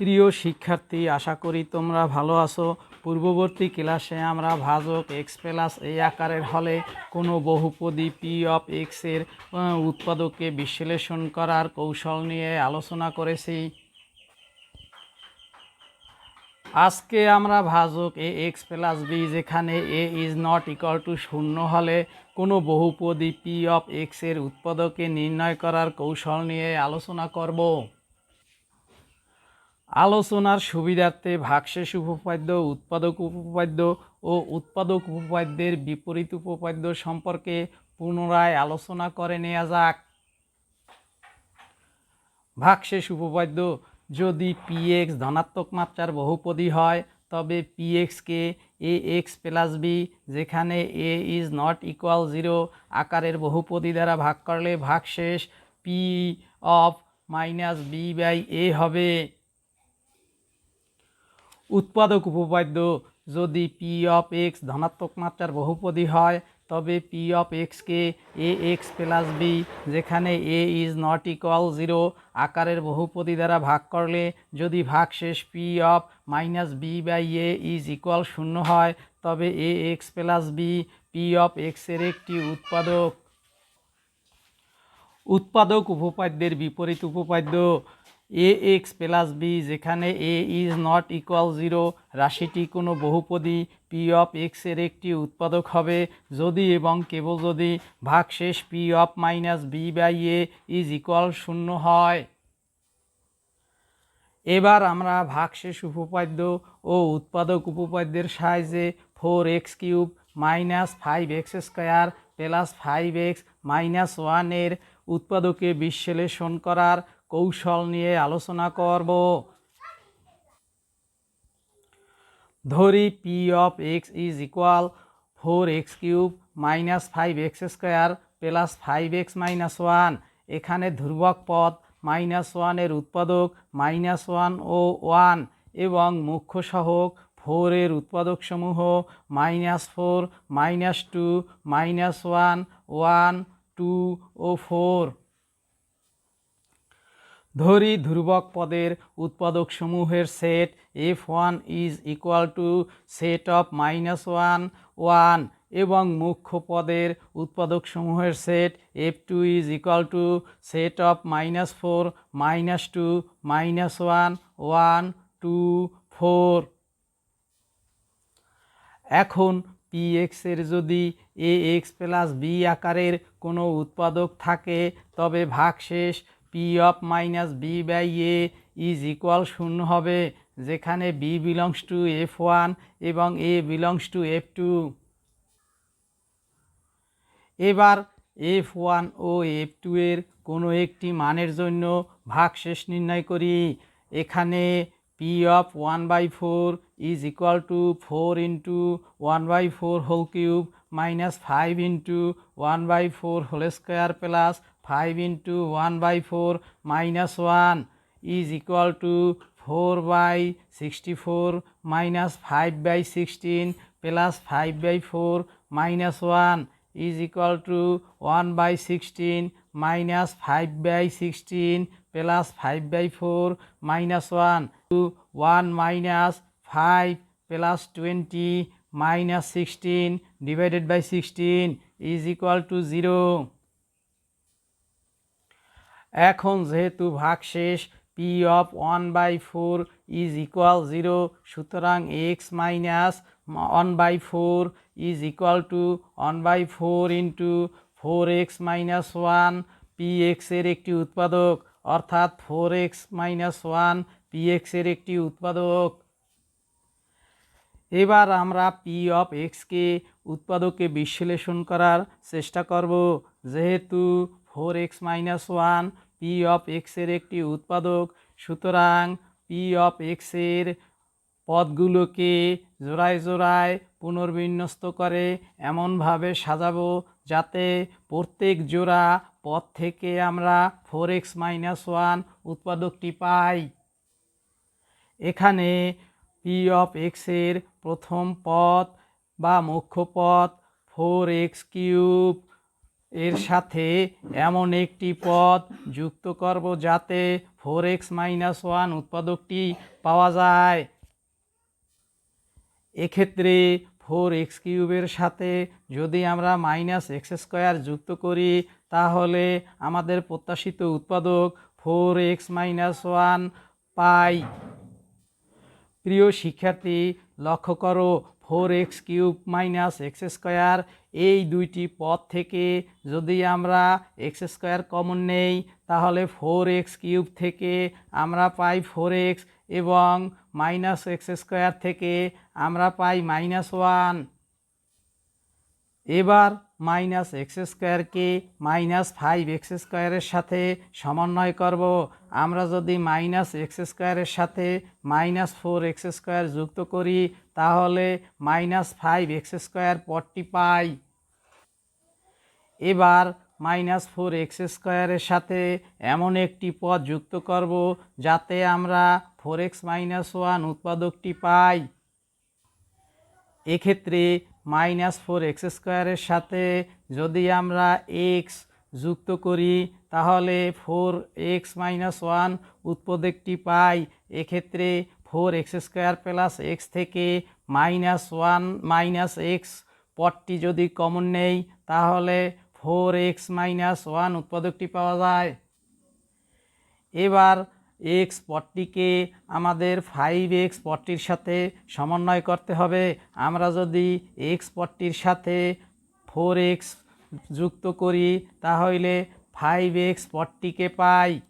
প্রিয় শিক্ষার্থী, আশা করি তোমরা ভালো আছো। পূর্ববর্তী ক্লাসে আমরা ভাজক এক্স প্লাস এই আকারের হলে কোনো বহুপদী পি অফ এক্সের উৎপাদককে বিশ্লেষণ করার কৌশল নিয়ে আলোচনা করেছি। আজকে আমরা ভাজক, এ এক্স প্লাস বি যেখানে A is not equal to শূন্য হলে কোনো বহুপদী পি অফ এক্সের উৎপাদকে নির্ণয় করার কৌশল নিয়ে আলোচনা করব। আলোচনার সুবিধার্থে ভাগশেষ উপপাদ্য, উৎপাদক উপপাদ্য ও উৎপাদক উপপাদ্যের বিপরীত উপপাদ্য সম্পর্কে পুনরায় আলোচনা করে নেওয়া যাক। ভাগশেষ উপপাদ্য, যদি পি এক্স ধনাত্মক মাত্রার বহুপদী হয়, তবে পি এক্সকে এ এক্স প্লাস বি যেখানে A is not equal zero আকারের বহুপদী দ্বারা ভাগ করলে ভাগশেষ P of minus B by A হবে। উৎপাদক উপপাদ্য যদি পি অফ এক্স ধনাত্মক মাত্রার বহুপদী হয়, তবে পি অফ এক্সকে এ এক্স প্লাস বি যেখানে A is not equal zero আকারের বহুপদী দ্বারা ভাগ করলে যদি ভাগশেষ P of minus B by A is equal শূন্য হয়, তবে A X plus B P of এক্সের একটি উৎপাদক। উৎপাদক উপপাদ্যের বিপরীত উপপাদ্য এ এক্স প্লাস বি যেখানে A is not equal zero রাশিটি কোনো বহুপদী পি অফ এক্সের একটি উৎপাদক হবে। যদি এবং কেবল যদি ভাগশেষ P of minus B by A is equal শূন্য হয়। এবার আমরা ভাগশেষ উপপাদ্য ও উৎপাদক উপপাদ্যের সাহায্যে four X cube minus five X square plus five X minus ওয়ানের উৎপাদকে বিশ্লেষণ করার কৌশল নিয়ে আলোচনা করব। ধরি P of X is equal four X cube minus five X square plus five X minus one এখানে ধ্রুবক পদ মাইনাস ওয়ানের উৎপাদক মাইনাস ওয়ান ও ওয়ান এবং মুখ্য সহক ফোরের উৎপাদকসমূহ minus four minus two minus one one two ও ফোর ধরি ধ্রুবক পদের উৎপাদক সমূহের set F one is equal to set of minus one one এবং মুখ্য পদের উৎপাদক সমূহের set F two is equal to set of minus four, minus two, minus one one, two, four. এখন পি এক্সের যদি এ এক্স প্লাস বি আকারের কোনো উৎপাদক থাকে, তবে ভাগশেষ P of minus B by A is equal শূন্য হবে, যেখানে B belongs to F one এবং A belongs to F two এবার এফ ওয়ান ও এফ টু এর কোনো একটি মানের জন্য ভাগশেষ নির্ণয় করি। এখানে P of one by four is equal to four into one by four whole cube minus five into one by four whole square plus five into one by four minus one is equal to four by sixty four minus five by sixteen plus five by four minus one is equal to one by sixteen minus five by sixteen plus five by four minus one to one minus five plus twenty minus sixteen divided by sixteen is equal to zero এখন যেহেতু ভাগশেষ P of one by four is equal zero সুতরাং X minus one by four is equal to one by four into four X minus one P এক্সের একটি উৎপাদক, অর্থাৎ four X minus one P এক্সের একটি উৎপাদক। এবার আমরা পি অফ এক্সকে উৎপাদকে বিশ্লেষণ করার চেষ্টা করব, যেহেতু four X minus one, P of এক্সের একটি উৎপাদক। সুতরাং পি অফ এক্সের পদগুলোকে জোড়ায় জোড়ায় পুনর্বিন্যস্ত করে এমনভাবে সাজাবো যাতে প্রত্যেক জোড়া পদ থেকে আমরা ফোর এক্স মাইনাস ওয়ান উৎপাদকটি পাই। এখানে পি অফ এক্সের প্রথম পদ বা মুখ্য পদ ফোর এক্স কিউব। এর সাথে এমন একটি পদ যুক্ত করব যাতে ফোর এক্স মাইনাস ওয়ান উৎপাদকটি পাওয়া যায়। এক্ষেত্রে ফোর এক্স কিউবের সাথে যদি আমরা মাইনাস এক্স স্কোয়ার যুক্ত করি, তাহলে আমাদের প্রত্যাশিত উৎপাদক ফোর এক্স মাইনাস ওয়ান পাই। প্রিয় শিক্ষার্থী, লক্ষ্য করো four X cube minus X square, এই দুইটি পদ থেকে যদি আমরা এক্স স্কোয়ার কমন নেই, তাহলে ফোর এক্স কিউব থেকে আমরা পাই ফোর এক্স এবং মাইনাস এক্স স্কোয়ার থেকে আমরা পাই মাইনাস ওয়ান। এবার মাইনাস এক্স স্কোয়ারকে মাইনাস ফাইভ এক্স স্কোয়ারের সাথে সমন্বয় করব। আমরা যদি মাইনাস এক্স স্কোয়ারের সাথে মাইনাস ফোর এক্স স্কোয়ার যুক্ত করি, তাহলে মাইনাস ফাইভ এক্স স্কোয়ার পদটি পাই। এবার মাইনাস ফোর এক্স স্কোয়ারের সাথে এমন একটি পদ যুক্ত করব, যাতে আমরা ফোর এক্স মাইনাস ওয়ান উৎপাদকটি পাই। এক্ষেত্রে মাইনাস ফোর এক্স স্কোয়ারের সাথে যদি আমরা এক্স যুক্ত করি, তাহলে ফোর এক্স মাইনাস ওয়ান উৎপাদকটি পাই। এক্ষেত্রে four X square plus X থেকে মাইনাস ওয়ান মাইনাস এক্স পদটি যদি কমন নেই, তাহলে ফোর এক্স মাইনাস ওয়ান উৎপাদকটি পাওয়া যায়। এবার এক্স পটটিকে আমাদের ফাইভ এক্স পটটির সাথে সমন্বয় করতে হবে। আমরা যদি এক্স পটটির সাথে ফোর এক্স যুক্ত করি, তাহলে ফাইভ এক্স পটটিকে পাই।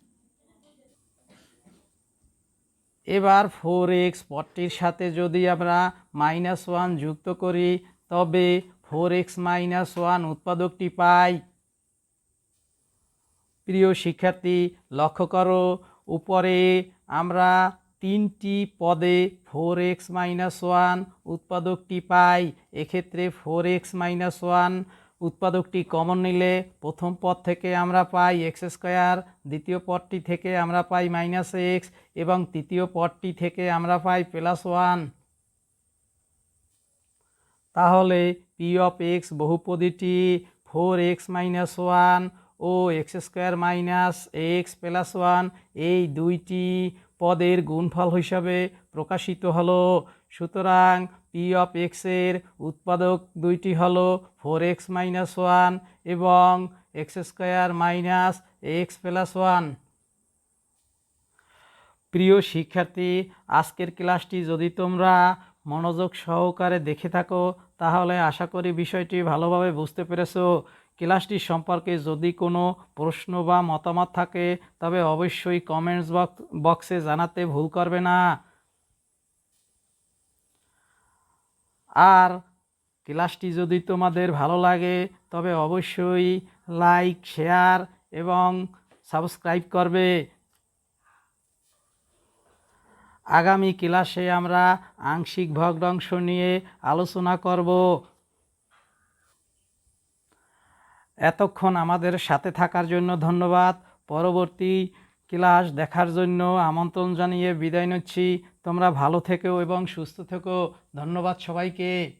এবার ফোর এক্স পটটির সাথে যদি আমরা মাইনাস ওয়ান যুক্ত করি, তবে ফোর এক্স মাইনাস ওয়ান উৎপাদকটি পাই। প্রিয় শিক্ষার্থী, লক্ষ্য করো উপরে আমরা তিনটি পদে ফোর এক্স মাইনাস ওয়ান উৎপাদকটি পাই, এক্ষেত্রে ফোর এক্স মাইনাস ওয়ান উৎপাদকটি কমন নিলে প্রথম পদ থেকে আমরা পাই এক্স স্কোয়ার দ্বিতীয় পদটি থেকে আমরা পাই মাইনাস এক্স এবং তৃতীয় পদটি থেকে আমরা পাই প্লাস ওয়ান তাহলে পি অফ এক্স বহুপদীটি ফোর এক্স মাইনাস ওয়ান ও X square minus X plus one এই দুইটি পদের গুণফল হিসাবে প্রকাশিত হলো। সুতরাং পি অফ এক্সের উৎপাদক দুইটি হলো ফোর এক্স মাইনাস ওয়ান এবং X square minus X plus one. প্রিয় শিক্ষার্থী, আজকের ক্লাসটি যদি তোমরা মনোযোগ সহকারে দেখে থাকো, তাহলে আশা করি বিষয়টি ভালোভাবে বুঝতে পেরেছ। ক্লাসটি সম্পর্কে যদি কোনো প্রশ্ন বা মতামত থাকে, তবে অবশ্যই কমেন্টস বক্সে জানাতে ভুল করবে না। আর ক্লাসটি যদি তোমাদের ভালো লাগে, তবে অবশ্যই লাইক শেয়ার এবং সাবস্ক্রাইব করবে। আগামী ক্লাসে আমরা আংশিক ভগ্নাংশ নিয়ে আলোচনা করব। এতক্ষণ আমাদের সাথে থাকার জন্য ধন্যবাদ। পরবর্তী ক্লাস দেখার জন্য আমন্ত্রণ জানিয়ে বিদায় নিচ্ছি। তোমরা ভালো থেকো এবং সুস্থ থেকো। ধন্যবাদ সবাইকে।